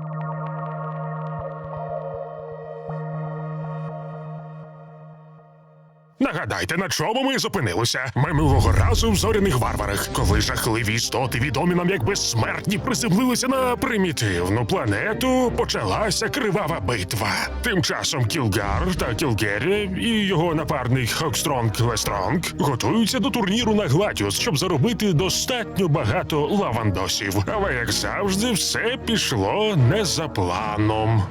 you Нагадайте, на чому ми зупинилися? Минулого разу в зоряних варварах, коли жахливі істоти, відомі нам як безсмертні, приземлилися на примітивну планету, почалася кривава битва. Тим часом Кілгар та Кілгері і його напарник Хокстронг Лестронг готуються до турніру на Гладіус, щоб заробити достатньо багато лавандосів. Але як завжди, все пішло не за планом.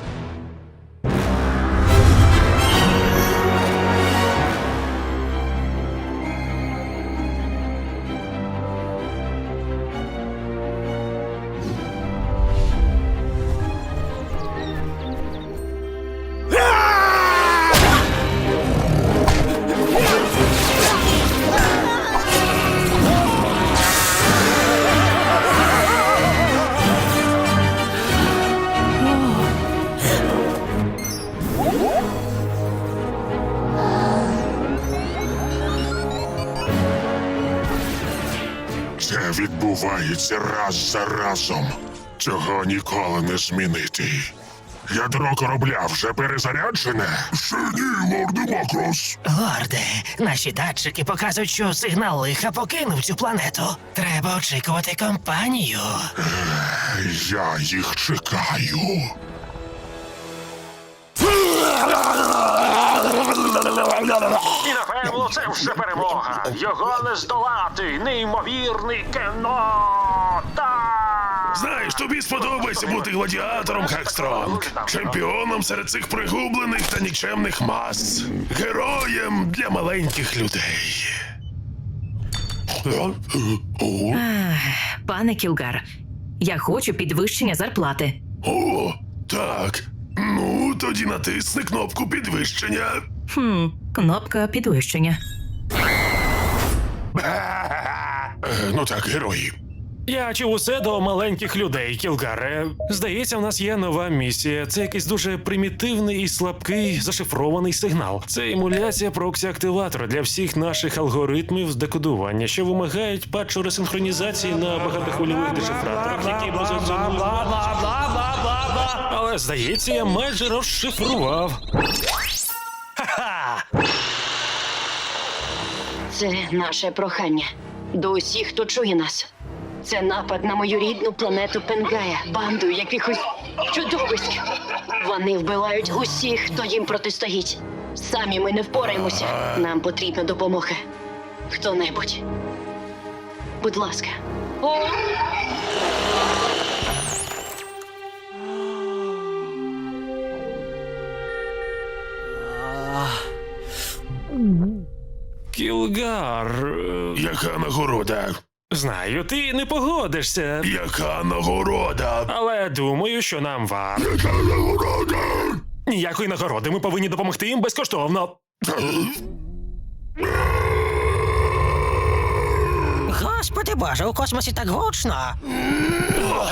Відбувається раз за разом. Цього ніколи не змінити. Ядро корабля вже перезаряджене? Ще ні, лорде Макрос. Лорде, наші датчики показують, що сигнал лиха покинув цю планету. Треба очікувати компанію. Я їх чекаю. І напевно це вже перемога. Його не здолати. Неймовірний кіно. Так! Знаєш, тобі сподобається бути гладіатором, Хекстронг. Чемпіоном серед цих пригублених та нікчемних мас. Героєм для маленьких людей. О, Пане Кілгар, я хочу підвищення зарплати. о, так. Ну, тоді натисни кнопку підвищення. Хм, кнопка підвищення. Ну так, герої. Я чув усе до маленьких людей, Кілгаре. Здається, в нас є нова місія. Це якийсь дуже примітивний і слабкий зашифрований сигнал. Це емуляція проксі-активатора для всіх наших алгоритмів з декодування, що вимагають патчу ресинхронізації на багатохвильових дешифраторах, які позиціонують. Але здається, я майже розшифрував. Це наше прохання до усіх, хто чує нас. Це напад на мою рідну планету Пенгая, банду якихось чудовиськ. Вони вбивають усіх, хто їм протистоїть. Самі ми не впораємося. Нам потрібна допомога. Хто-небудь. Будь ласка. Кілгар. Яка нагорода? Знаю, ти не погодишся, Яка нагорода? але думаю, що нам варто. Яка нагорода? Ніякої нагороди. Ми повинні допомогти їм безкоштовно. Господи боже, у космосі так гучно.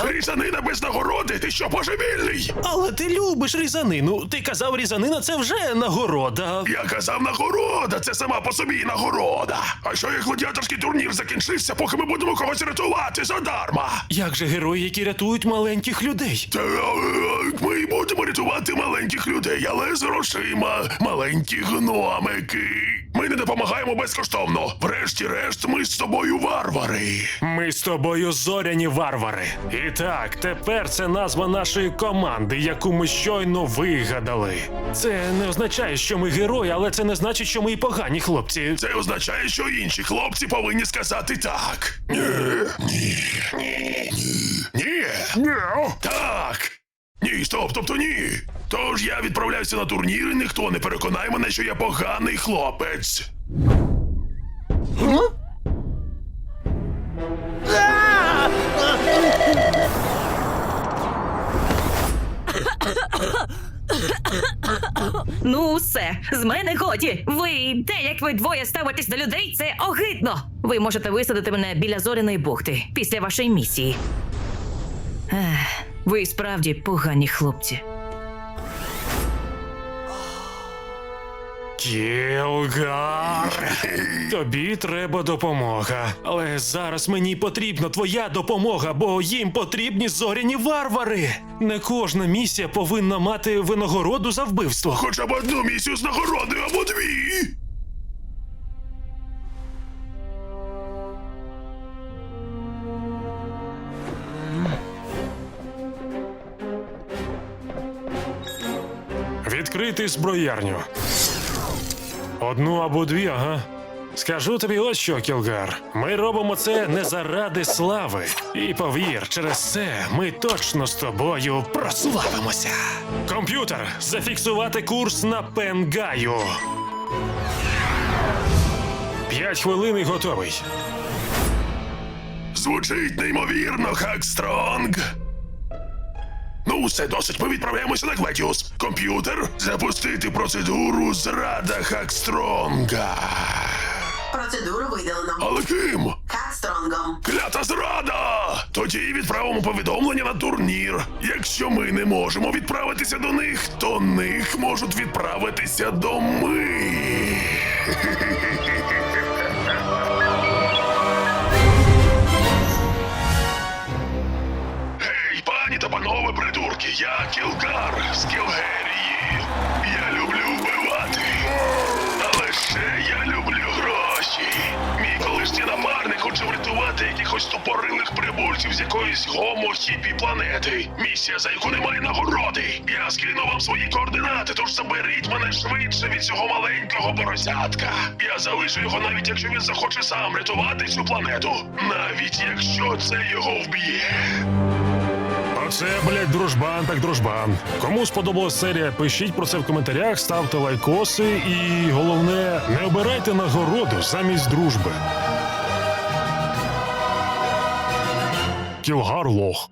Різанина без нагороди, ти що божевільний? Але ти любиш різанину. Ти казав, різанина це вже нагорода. Я казав нагорода, це сама по собі нагорода. А що як гладіаторський турнір закінчився, поки ми будемо когось рятувати задарма? Як же герої, які рятують маленьких людей? Та е, ми будемо рятувати маленьких людей, але з грошима, маленькі гномики. Ми не допомагаємо безкоштовно. Врешті-решт, ми з тобою варвари. Ми з тобою зоряні варвари. І так, тепер це назва нашої команди, яку ми щойно вигадали. Це не означає, що ми герої, але це не значить, що ми і погані хлопці. Це означає, що інші хлопці повинні сказати так. Ні. Ні. Ні. Ні. Ні. Так. Ні, стоп, тобто ні. Тож я відправляюся на турнір, і ніхто не переконає мене, що я поганий хлопець. Ну, все, з мене годі. Ви те, як ви двоє ставитесь до людей, це огидно. Ви можете висадити мене біля зоряної бухти після вашої місії. Ех, ви справді погані хлопці. Кілгар, тобі треба допомога. Але зараз мені потрібна твоя допомога, бо їм потрібні зоряні варвари. Не кожна місія повинна мати винагороду за вбивство. Хоча б одну місію з нагородою або дві. Відкрити зброярню. Одну або дві, ага. Скажу тобі ось що, Кілгар. Ми робимо це не заради слави. І повір, через це ми точно з тобою прославимося. Комп'ютер, зафіксувати курс на Пенгаю. П'ять хвилин і готовий. Звучить неймовірно, Хакстронг. Все досить, ми відправляємося на Гладіус. Комп'ютер, запустити процедуру зрада Хакстронга. Процедуру видалено. Але ким? Хакстронгом. Клята зрада! Тоді відправимо повідомлення на турнір. Якщо ми не можемо відправитися до них, то них можуть відправитися до ми. якихось тупорилих прибульців з якоїсь гомо-хіпі планети. Місія, за яку немає нагороди. Я скину вам свої координати, тож заберіть мене швидше від цього маленького поросятка. Я залишу його навіть якщо він захоче сам рятувати цю планету. Навіть якщо це його вб'є. Оце, блядь, дружбан, так дружбан. Кому сподобалась серія, пишіть про це в коментарях, ставте лайкоси і головне, не обирайте нагороду замість дружби. Кілгар лох.